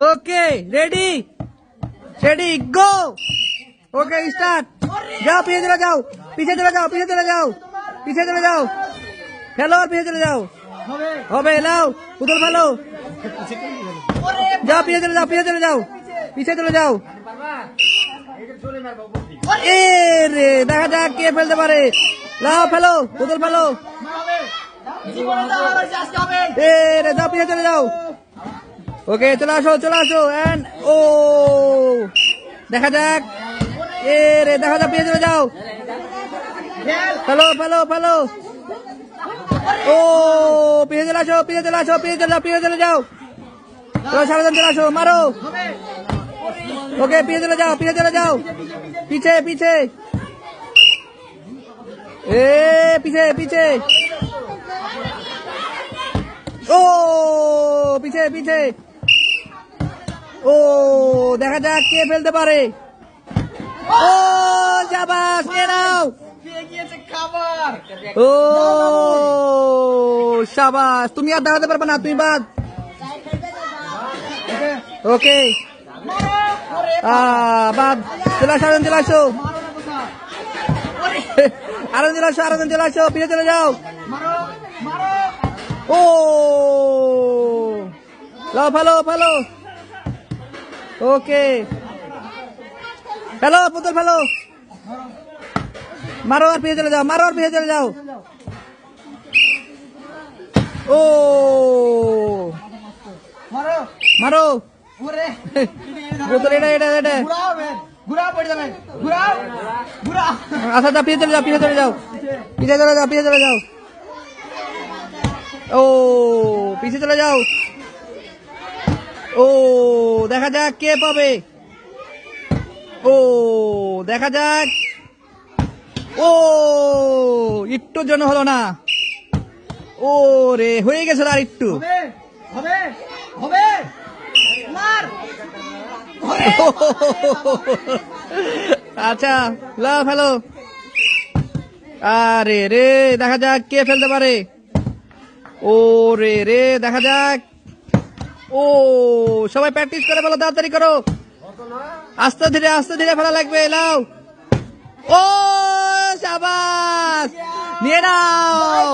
Okay ready ready go okay start যাও পিছে চলে যাও পিছে চলে যাও পিছে চলে যাও পিছে চলে যাও খেলো আর চলে যাও হবে লাও পুতুল ফেলো যাও পিছে চলে যাও পিছে চলে যাও পিছে চলে যাও এ রে দেখা যাক কে ফেলতে পারে। লাও ফেলো পুতুল ফেলো এ রে যাও পিছে চলে যাও ওকে চলে আসো চলে আসো ও! দেখা যাক। এ রে, দেখা যাক চলে যাও। ফেলো ফেলো ফেলো। ও পিছে চলে আসো পিছে চলে আসো পিছে চলে যাও পিছে চলে যাও। চলো সারাদিন চলে মারো। ওকে পিছে চলে যাও পিছে চলে যাও। পিছে পিছে। এ, পিছে পিছে। ও, পিছে পিছে। ও, দেখা যাক কে ফেলতে পারে। ও যাবাস কে নাও? ও, সাবাস, তুমি আর দাঁড়াতে পারবে না, তুমি বাদ। ওকে। বাদ। চলে আসো আরন চলে আসো। আরন চলে আসো আরন চলে আসো, ফিরে চলে যাও। ও, লাও, ফেলো ফেলো। ওকে ফেলো পুতুল ফেলো মারো আর পিছিয়ে চলে যাও মারো আর পিছিয়ে চলে যাও ও মারো বোতল এটা এটা এটা আচ্ছা আচ্ছা পিছিয়ে চলে যাও পিছিয়ে চলে যাও পিছিয়ে চলে যাও পিছিয়ে চলে যাও ও পিছিয়ে চলে যাও ও দেখা যাক কে পাবে। ও দেখা যাক। ও একটুর জন্য হলো না। ও রে হয়ে গেছে আর একটু আচ্ছা লাভ হ্যালো। আরে রে দেখা যাক কে ফেলতে পারে। ও রে রে দেখা যাক। ও, সবাই প্র্যাকটিস করে ফেলো তাড়াতাড়ি করো। আস্তে ধীরে আস্তে ধীরে ফেলা লাগবে লাও ও, সাবাস! নিয়ে নাও।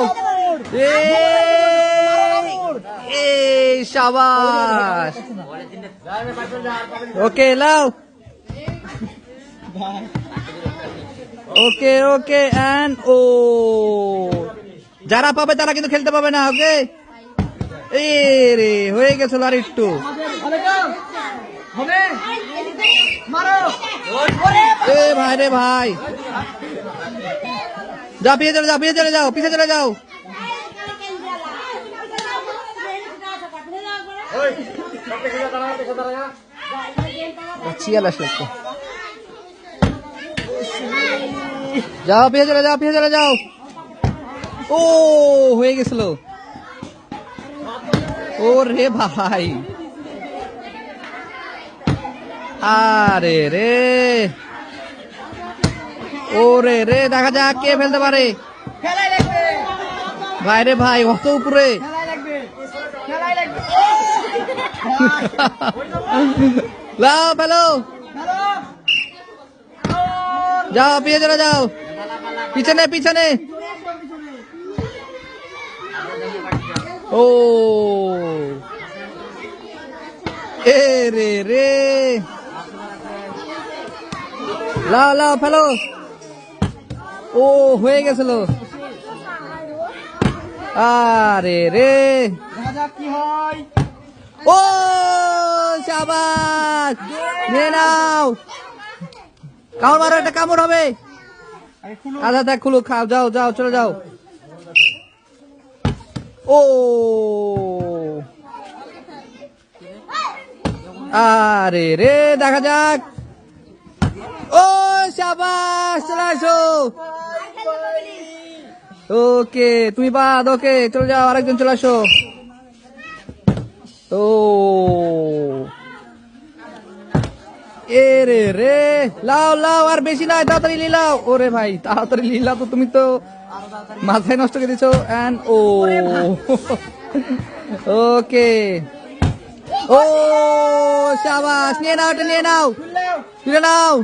সাবাস। ওকে লাও ওকে ওকে অ্যান্ড ও। যারা পাবে তারা কিন্তু খেলতে পাবে না, ওকে? এ রে হয়ে গেছিল আর একটু এ ভাই রে ভাই। যা পিছিয়ে চলে যাও পিছিয়ে চলে যাও পিছিয়ে চলে যাও। যাও পিছিয়ে চলে যাও পিছিয়ে চলে যাও। ও হয়ে গেছিল। ও রে ভাই। আরে রে। ও রে রে দেখা যাক কে ফেলতে পারে। ভাই রে ভাই অত উপরে। লাও ফেলো। যাও পিছিয়ে চলে যাও। পিছনে পিছনে। ও এ রে রে লাও লাও ফেলো। ও, হয়ে গেছিল আরে, রে। ও শাবাশ নিয়ে নাও। কামড় মারো, একটা কামড় হবে। আধা দেখ খুলো, খাও, যাও যাও, চলে যাও। ও আরে রে, দেখা যাক। ও শাবাশ চলে আসো। ওকে, তুমি বাদ, ওকে, চলে যাও, আরেকজন চলে আসো। ও। রে রে, লাও লাও, আর বেশি নাই তাড়াতাড়ি লিলাও। ওরে ভাই, তাড়াতাড়ি লিলাও তো তুমি তো মাথায় নষ্ট করে দিছো অ্যান্ড ও। ওকে ও শাবাস নিয়ে নাও এটা নিয়ে নাও। তুলে নাও।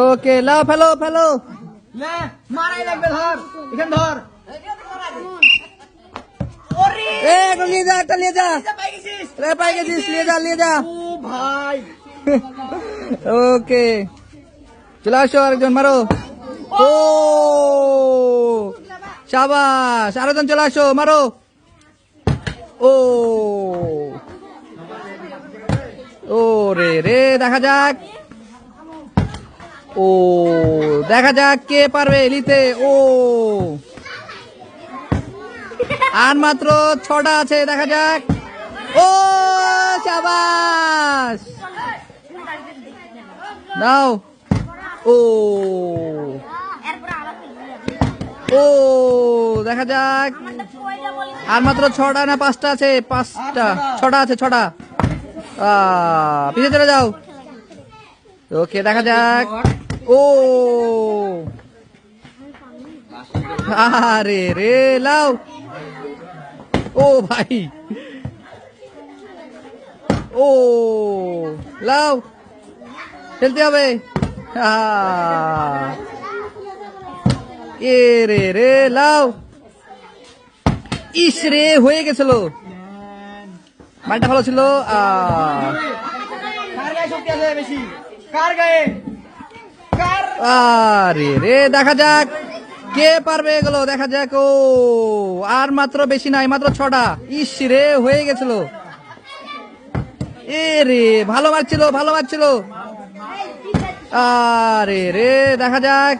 ওকে লাও ফেলো ফেলো। লে মারাই লাগবে ধর। এখান ধর। ওরে! এ একটা নিয়ে যা একটা নিয়ে যা। পাই গেছিস রে পাই গেছিস নিয়ে যা নিয়ে যা। ও ভাই। ওকে চলে আসো আরেকজন মারো। ও শাবাস আরেকজন চলে আসো, মারো। ও রে রে, দেখা যাক। ও, দেখা যাক কে পারবে নিতে ও, আর মাত্র ছটা আছে, দেখা যাক। ও শাবাস নাও ও ও দেখা যাক। আর মাত্র ছটা না পাঁচটা আছে? পাঁচটা। ছটা আছে ছটা। পিছিয়ে চলে যাও। ওকে দেখা যাক। ও। আরে রে লাও। ও ভাই। ও লাও। খেলতে হবে। আহ, এ রে লাও। ইস রে, হয়ে গেছিল। মালটা ভালো ছিল আরে রে, দেখা যাক কে পারবে এগুলো, দেখা যাক। ও, আর মাত্র বেশি নাই, মাত্র ছটা। ইস রে, হয়ে গেছিল। এ রে ভালো মারছিল ভালো মারছিল। আরে রে, দেখা যাক।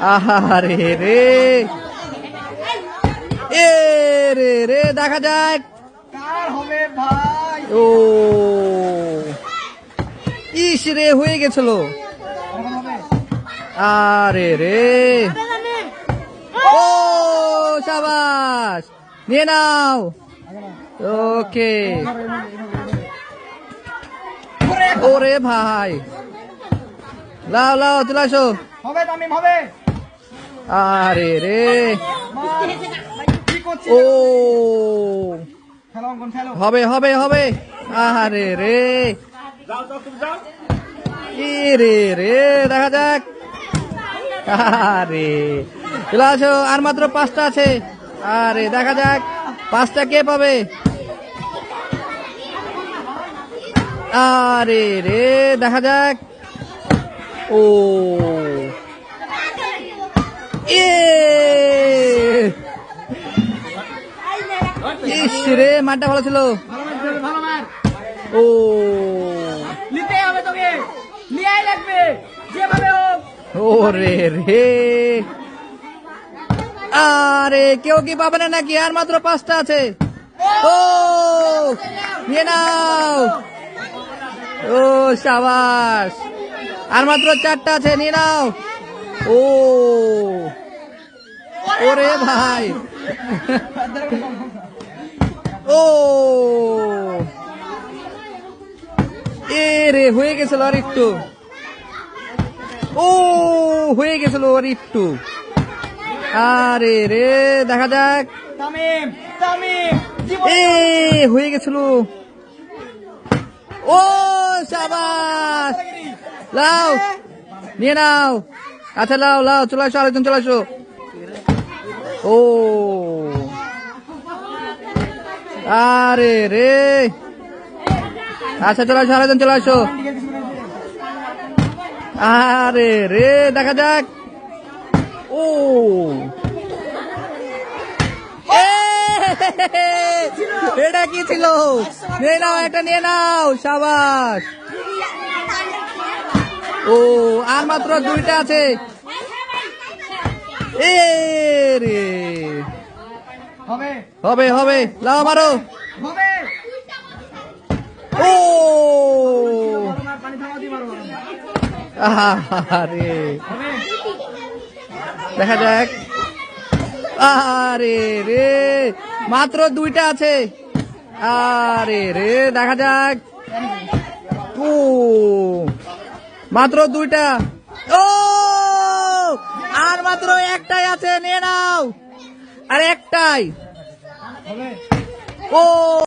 আরে রে। এ রে রে, দেখা যাক। হবে ভাই ও। ইস রে, হয়ে গেছিল। আরে রে। ও, সাবাস। নিয়ে নাও। ওকে। ওরে ভাই। লাও লাও, চলে আসো। হবে, তামিম, হবে। আরে রে। ও। হবে হবে হবে। আরে রে। রে রে, দেখা যাক। আরে আর মাত্র পাঁচটা আছে। আরে, দেখা যাক, পাঁচটা কে পাবে? আরে রে, দেখা যাক। ও। ইস! রে মাঠটা ভালো ছিল। ও। নিতে হবে তোকে নিয়েই লাগবে যেভাবে হোক ও রে রে। আরে, কেউ কি পাবে না নাকি? আর মাত্র পাঁচটা আছে। ও, নিয়ে নাও। ও, সাবাস। আর মাত্র চারটা আছে, নিয়ে নাও। ও। ওরে ভাই। ও। এ রে হয়ে গেছিল আর একটু। ও হয়ে গেছিল আর একটু। আরে রে দেখা যাক। এ হয়ে গেছিল। ও সাবাস। লাও নিয়ে নাও। আচ্ছা লাও লাও চলে আসো আরেকজন চলে আসো। ও। আরে রে। আচ্ছা চলে আসো, আরেকজন চলে আসো। আরে রে, দেখা যাক। ও। এটা কি ছিল? নিয়ে নাও এটা নিয়ে নাও, সাবাস। ও, আর মাত্র দুইটা আছে। এ রে হবে। হবে হবে। লাও মারো। ও। আরে দেখা যাক। আরে রে। মাত্র দুইটা আছে। আরে রে দেখা যাক। ও। মাত্র দুইটা। ও! আর মাত্র একটাই আছে নিয়ে নাও। আর একটাই। ও।